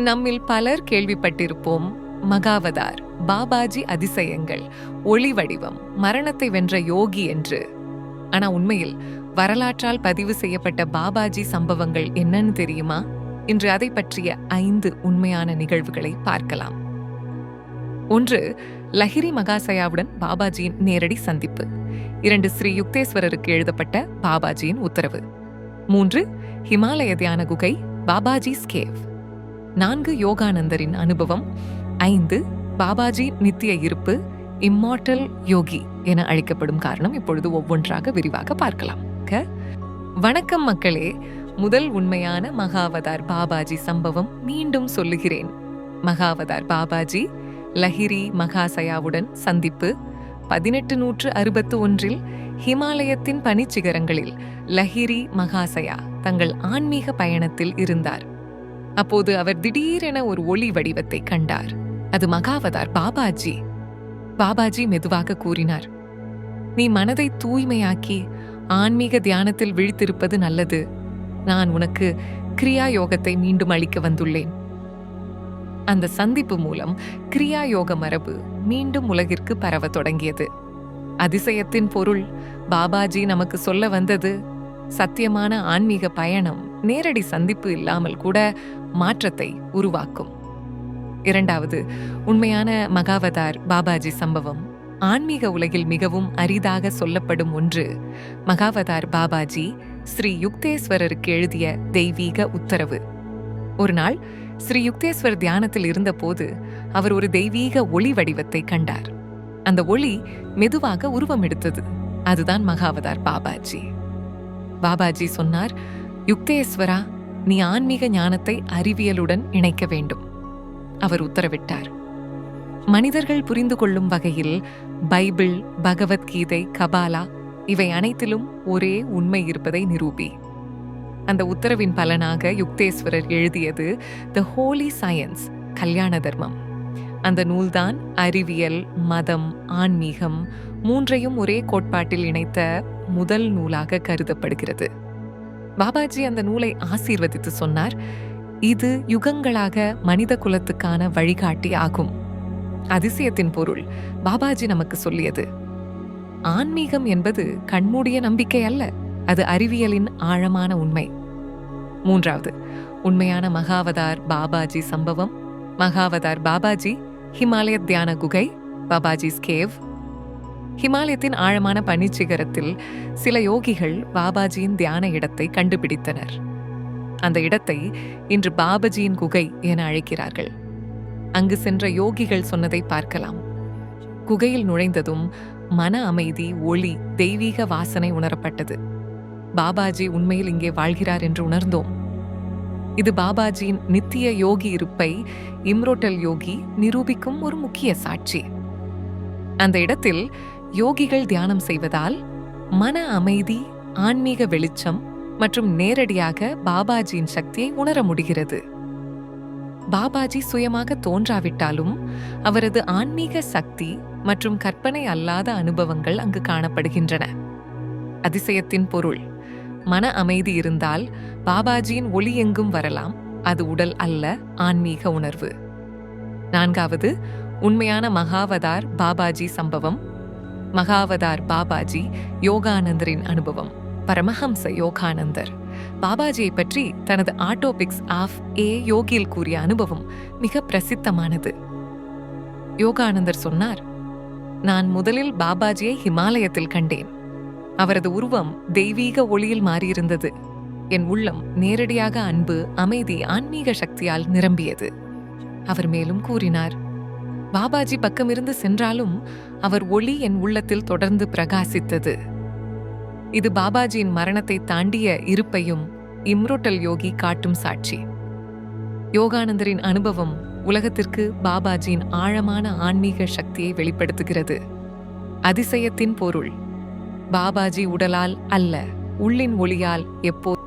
நம்மில் பலர் கேள்விப்பட்டிருப்போம் மகாவதார் பாபாஜி அதிசயங்கள் ஒளி வடிவம் மரணத்தை வென்ற யோகி என்று. ஆனா உண்மையில் வரலாற்றால் பதிவு செய்யப்பட்ட பாபாஜி சம்பவங்கள் என்னன்னு தெரியுமா? இன்று அதை பற்றிய ஐந்து உண்மையான நிகழ்வுகளை பார்க்கலாம். ஒன்று லஹிரி மகாசயாவுடன் பாபாஜியின் நேரடி சந்திப்பு. இரண்டு ஸ்ரீ யுக்தேஸ்வரருக்கு எழுதப்பட்ட பாபாஜியின் உத்தரவு. மூன்று ஹிமாலய தியான குகை பாபாஜி ஸ்கேவ் நான்கு யோகானந்தரின் அனுபவம் ஐந்து பாபாஜி நித்திய இருப்பு இம்மார்டல் யோகி என அழைக்கப்படும் காரணம் இப்பொழுது ஒவ்வொன்றாக விரிவாக பார்க்கலாம். க. வணக்கம் மக்களே முதல் உண்மையான மகாவதார் பாபாஜி சம்பவம் மீண்டும் சொல்லுகிறேன். மகாவதார் பாபாஜி லஹிரி மகாசயாவுடன் சந்திப்பு பதினெட்டு நூற்று அறுபத்து ஒன்றில் ஹிமாலயத்தின் பனிச்சிகரங்களில் லஹிரி மகாசயா தங்கள் ஆன்மீக பயணத்தில் இருந்தார். அப்போது அவர் திடீரென ஒரு ஒளி வடிவத்தை கண்டார். அது மகாவதார் பாபாஜி. பாபாஜி மெதுவாக கூறினார் நீ மனதை தூய்மையாக்கி ஆன்மீக தியானத்தில் விழித்திருப்பது நல்லது. நான் உனக்கு கிரியா யோகத்தை மீண்டும் அளிக்க வந்துள்ளேன். அந்த சந்திப்பு மூலம் கிரியா யோக மரபு மீண்டும் உலகிற்கு பரவத் தொடங்கியது. அதிசயத்தின் பொருள் பாபாஜி நமக்கு சொல்ல வந்தது சத்தியமான ஆன்மீக பயணம் நேரடி சந்திப்பு இல்லாமல் கூட மாற்றத்தை உருவாக்கும். இரண்டாவது உண்மையான மகாவதார் பாபாஜி சம்பவம். ஆன்மீக உலகில் மிகவும் அரிதாக சொல்லப்படும் ஒன்று மகாவதார் பாபாஜி ஸ்ரீ யுக்தேஸ்வரருக்கு எழுதிய தெய்வீக உத்தரவு. ஒரு நாள் ஸ்ரீ யுக்தேஸ்வர் தியானத்தில் இருந்தபோது அவர் ஒரு தெய்வீக ஒளி வடிவத்தை கண்டார். அந்த ஒளி மெதுவாக உருவம் எடுத்தது. அதுதான் மகாவதார் பாபாஜி. பாபாஜி சொன்னார் யுக்தேஸ்வரா நீ ஆன்மீக ஞானத்தை அறிவியலுடன் இணைக்க வேண்டும். அவர் உத்தரவிட்டார். மனிதர்கள் புரிந்து கொள்ளும் வகையில் பைபிள் பகவத்கீதை கபாலா இவை அனைத்திலும் ஒரே உண்மை இருப்பதை நிரூபி. அந்த உத்தரவின் பலனாக யுக்தேஸ்வரர் எழுதியது த ஹோலி சயன்ஸ் கல்யாண தர்மம் அந்த நூல்தான் அறிவியல் மதம் ஆன்மீகம் மூன்றையும் ஒரே கோட்பாட்டில் இணைத்த முதல் நூலாக கருதப்படுகிறது. பாபாஜி அந்த நூலை ஆசீர்வதித்து சொன்னார் இது யுகங்களாக மனித குலத்துக்கான வழிகாட்டி ஆகும். அதிசயத்தின் பொருள் பாபாஜி நமக்கு சொல்லியது. ஆன்மீகம் என்பது கண்மூடிய நம்பிக்கை அல்ல அது அறிவியலின் ஆழமான உண்மை. மூன்றாவது உண்மையான மகாவதார் பாபாஜி சம்பவம். மகாவதார் பாபாஜி ஹிமாலய தியான குகை பாபாஜி ஸ்கேவ் ஹிமாலயத்தின் ஆழமான பனிச்சிகரத்தில் சில யோகிகள் பாபாஜியின் தியான இடத்தை கண்டுபிடித்தனர். அந்த இடத்தை இன்று பாபாஜியின் குகை என அழைக்கிறார்கள். அங்கு சென்ற யோகிகள் சொன்னதை பார்க்கலாம். குகையில் நுழைந்ததும் மன அமைதி ஒளி தெய்வீக வாசனை உணரப்பட்டது. பாபாஜி உண்மையில் இங்கே வாழ்கிறார் என்று உணர்ந்தோம். இது பாபாஜியின் நித்திய யோகி இருப்பை இம்ரோட்டல் யோகி நிரூபிக்கும் ஒரு முக்கிய சாட்சி. அந்த இடத்தில் யோகிகள் தியானம் செய்வதால் மன அமைதி ஆன்மீக வெளிச்சம் மற்றும் நேரடியாக பாபாஜியின் சக்தியை உணர முடிகிறது. பாபாஜி சுயமாக தோன்றாவிட்டாலும் அவரது ஆன்மீக சக்தி மற்றும் கற்பனை அல்லாத அனுபவங்கள் அங்கு காணப்படுகின்றன. அதிசயத்தின் பொருள் மன அமைதி இருந்தால் பாபாஜியின் ஒளி எங்கும் வரலாம் அது உடல் அல்ல ஆன்மீக உணர்வு. நான்காவது உண்மையான மகாவதார் பாபாஜி சம்பவம் மகாவதார் பாபாஜி யோகானந்தரின் அனுபவம். பரமஹம்ச யோகானந்தர். பாபாஜியை பற்றி தனது ஆட்டோபிக்ஸ் ஆஃப் ஏ யோகியில் கூறிய அனுபவம் மிக பிரசித்தமானது. யோகானந்தர் சொன்னார் நான் முதலில் பாபாஜியை ஹிமாலயத்தில் கண்டேன். அவரது உருவம் தெய்வீக ஒளியில் மாறியிருந்தது. என் உள்ளம் நேரடியாக அன்பு அமைதி ஆன்மீக சக்தியால் நிரம்பியது. அவர் மேலும் கூறினார் பாபாஜி பக்கமிருந்து சென்றாலும் அவர் ஒளி என் உள்ளத்தில் தொடர்ந்து பிரகாசித்தது. இது பாபாஜியின் மரணத்தை தாண்டிய இருப்பையும் இம்ரோட்டல் யோகி காட்டும் சாட்சி. யோகானந்தரின் அனுபவம் உலகத்திற்கு பாபாஜியின் ஆழமான ஆன்மீக சக்தியை வெளிப்படுத்துகிறது. அதிசயத்தின் பொருள் பாபாஜி உடலால் அல்ல உள்ளின் ஒளியால் எப்போது